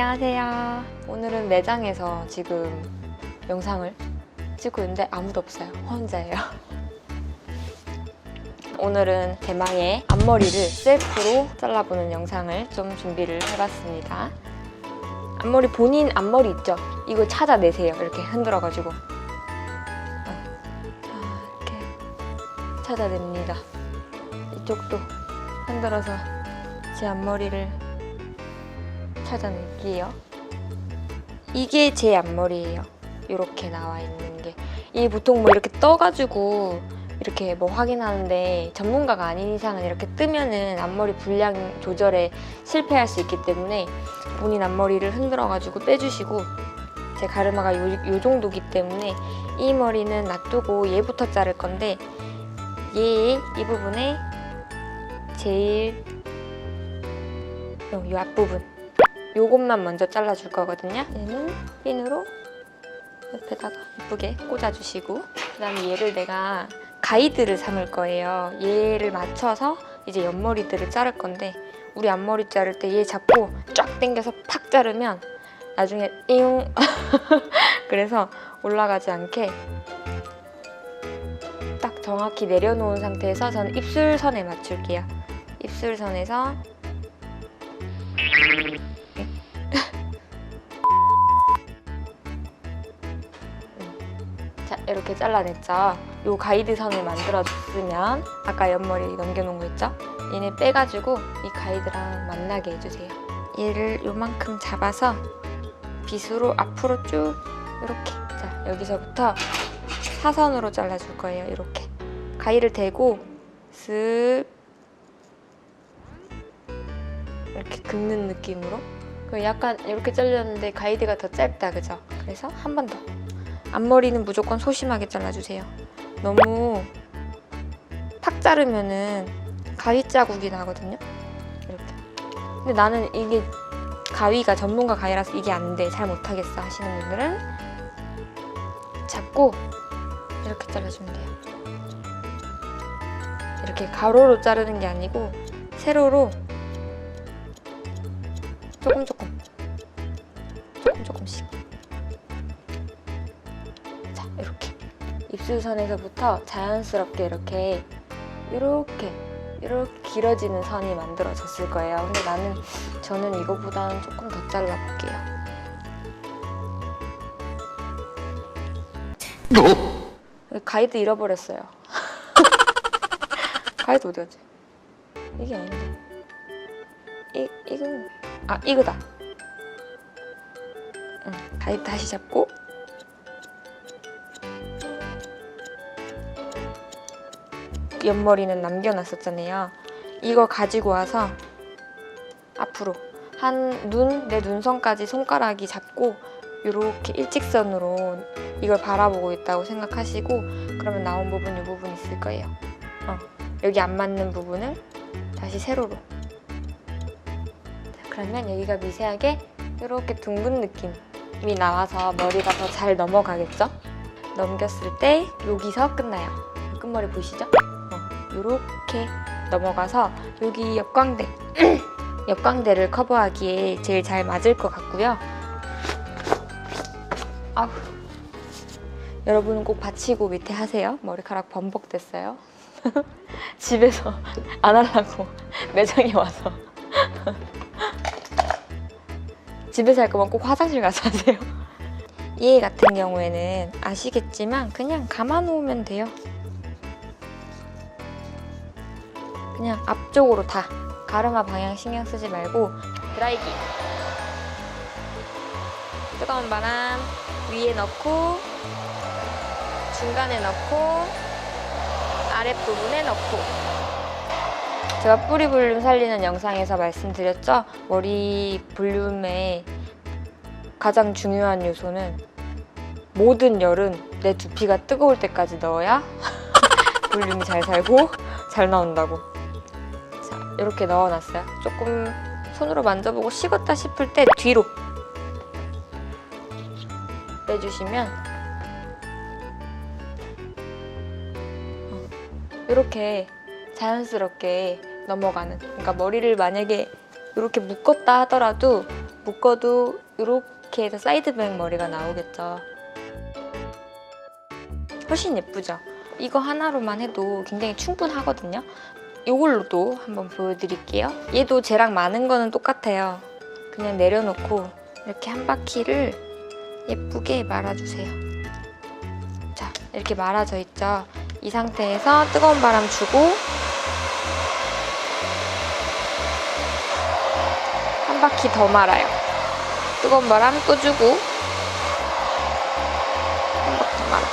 안녕하세요. 오늘은 매장에서 지금 영상을 찍고 있는데 아무도 없어요. 혼자예요. 오늘은 대망의 앞머리를 셀프로 잘라보는 영상을 좀 준비를 해봤습니다. 앞머리 본인 앞머리 있죠? 이거 찾아내세요. 이렇게 흔들어가지고. 어. 자, 이렇게 찾아냅니다. 이쪽도 흔들어서 제 앞머리를 찾아낼게요. 이게 제 앞머리예요. 이렇게 나와 있는 게. 이 보통 뭐 이렇게 떠가지고 이렇게 뭐 확인하는데 전문가가 아닌 이상은 이렇게 뜨면은 앞머리 분량 조절에 실패할 수 있기 때문에 본인 앞머리를 흔들어가지고 빼주시고 제 가르마가 요, 요 정도기 때문에 이 머리는 놔두고 얘부터 자를 건데 얘 이 부분에 제일 요, 요 앞부분 요것만 먼저 잘라줄 거거든요. 얘는 핀으로 옆에다가 예쁘게 꽂아주시고 그 다음에 얘를 내가 가이드를 삼을 거예요. 얘를 맞춰서 이제 옆머리들을 자를 건데 우리 앞머리 자를 때 얘 잡고 쫙 당겨서 팍 자르면 나중에 잉 그래서 올라가지 않게 딱 정확히 내려놓은 상태에서 저는 입술선에 맞출게요. 입술선에서 자 이렇게 잘라냈죠. 요 가이드 선을 만들어줬으면 아까 옆머리 넘겨놓은 거 있죠? 얘네 빼가지고 이 가이드랑 만나게 해주세요. 얘를 요만큼 잡아서 빗으로 앞으로 쭉 이렇게. 자 여기서부터 사선으로 잘라줄 거예요. 이렇게. 가위를 대고 쓱 이렇게 긁는 느낌으로. 그 약간 이렇게 잘렸는데 가이드가 더 짧다 그죠? 그래서 한 번 더 앞머리는 무조건 소심하게 잘라주세요. 너무 탁 자르면은 가위 자국이 나거든요. 이렇게. 근데 나는 이게 가위가 전문가 가위라서 이게 안 돼. 잘 못하겠어 하시는 분들은 잡고 이렇게 잘라주면 돼요. 이렇게 가로로 자르는 게 아니고 세로로 조금 조금 이렇게. 입술선에서부터 자연스럽게 이렇게 이렇게 이렇게 길어지는 선이 만들어졌을 거예요. 근데 나는 저는 이거보다는 조금 더 잘라볼게요. 가이드 잃어버렸어요. 가이드 어디 갔지? 이게 아닌데. 이, 이건 아 이거다. 응, 가이드 다시 잡고 옆머리는 남겨놨었잖아요 이거 가지고 와서 앞으로 한 눈 내 눈선까지 손가락이 잡고 이렇게 일직선으로 이걸 바라보고 있다고 생각하시고 그러면 나온 부분 이 부분 있을 거예요 어, 여기 안 맞는 부분은 다시 세로로 자, 그러면 여기가 미세하게 이렇게 둥근 느낌이 나와서 머리가 더 잘 넘어가겠죠? 넘겼을 때 여기서 끝나요. 끝머리 보이시죠? 어, 이렇게 넘어가서 여기 옆광대 옆광대를 커버하기에 제일 잘 맞을 것 같고요. 아우. 여러분은 꼭 받치고 밑에 하세요. 머리카락 범벅됐어요. 집에서 안 하려고 매장에 와서 집에서 할 거면 꼭 화장실 가서 하세요. 얘 같은 경우에는 아시겠지만 그냥 감아 놓으면 돼요. 그냥 앞쪽으로 다 가르마 방향 신경 쓰지 말고 드라이기 뜨거운 바람 위에 넣고 중간에 넣고 아랫부분에 넣고 제가 뿌리 볼륨 살리는 영상에서 말씀드렸죠? 머리 볼륨의 가장 중요한 요소는 모든 열은 내 두피가 뜨거울 때까지 넣어야 볼륨이 잘 살고 잘 나온다고. 자, 이렇게 넣어놨어요. 조금 손으로 만져보고 식었다 싶을 때 뒤로 빼주시면 어, 이렇게 자연스럽게 넘어가는. 그러니까 머리를 만약에 이렇게 묶었다 하더라도 묶어도 이렇게 해서 사이드백 머리가 나오겠죠. 훨씬 예쁘죠? 이거 하나로만 해도 굉장히 충분하거든요. 이걸로도 한번 보여드릴게요. 얘도 쟤랑 많은 거는 똑같아요. 그냥 내려놓고 이렇게 한 바퀴를 예쁘게 말아주세요. 자, 이렇게 말아져 있죠? 이 상태에서 뜨거운 바람 주고 한 바퀴 더 말아요. 뜨거운 바람 또 주고 한 바퀴 말아.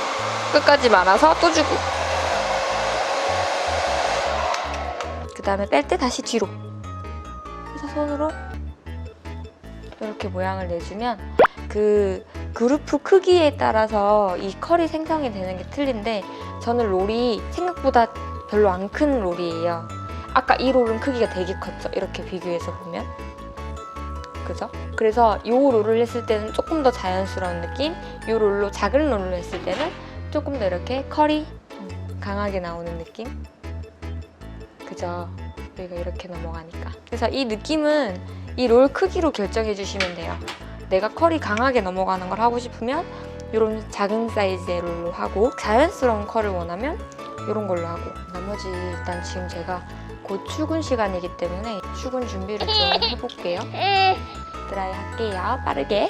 끝까지 말아서 또 주고 다음에 뺄 때 다시 뒤로. 그래서 손으로 이렇게 모양을 내주면 그 그루프 크기에 따라서 이 컬이 생성이 되는 게 틀린데 저는 롤이 생각보다 별로 안 큰 롤이에요. 아까 이 롤은 크기가 되게 컸죠. 이렇게 비교해서 보면. 그죠? 그래서 이 롤을 했을 때는 조금 더 자연스러운 느낌 이 롤로 작은 롤로 했을 때는 조금 더 이렇게 컬이 강하게 나오는 느낌 그죠? 여기가 이렇게 넘어가니까. 그래서 이 느낌은 이 롤 크기로 결정해 주시면 돼요. 내가 컬이 강하게 넘어가는 걸 하고 싶으면 이런 작은 사이즈의 롤로 하고 자연스러운 컬을 원하면 이런 걸로 하고. 나머지 일단 지금 제가 곧 출근 시간이기 때문에 출근 준비를 좀 해볼게요. 드라이 할게요. 빠르게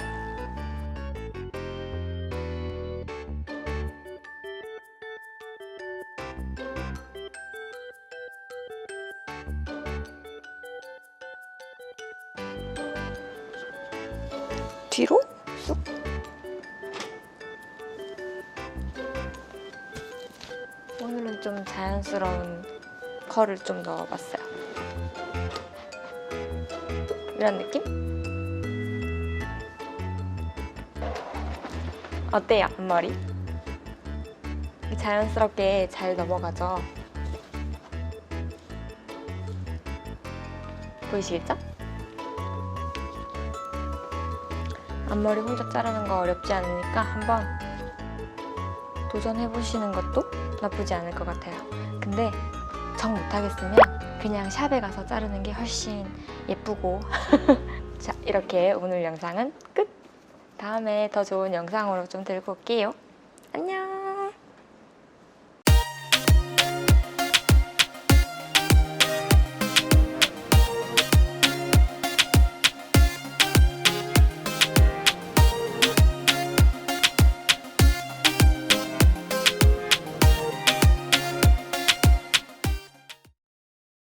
뒤로 쑥 오늘은 좀 자연스러운 컬을 좀 넣어봤어요 이런 느낌? 어때요 앞머리? 자연스럽게 잘 넘어가죠? 보이시겠죠? 앞머리 혼자 자르는 거 어렵지 않으니까 한번 도전해보시는 것도 나쁘지 않을 것 같아요. 근데 정 못하겠으면 그냥 샵에 가서 자르는 게 훨씬 예쁘고 자 이렇게 오늘 영상은 끝! 다음에 더 좋은 영상으로 좀 들고 올게요. 안녕!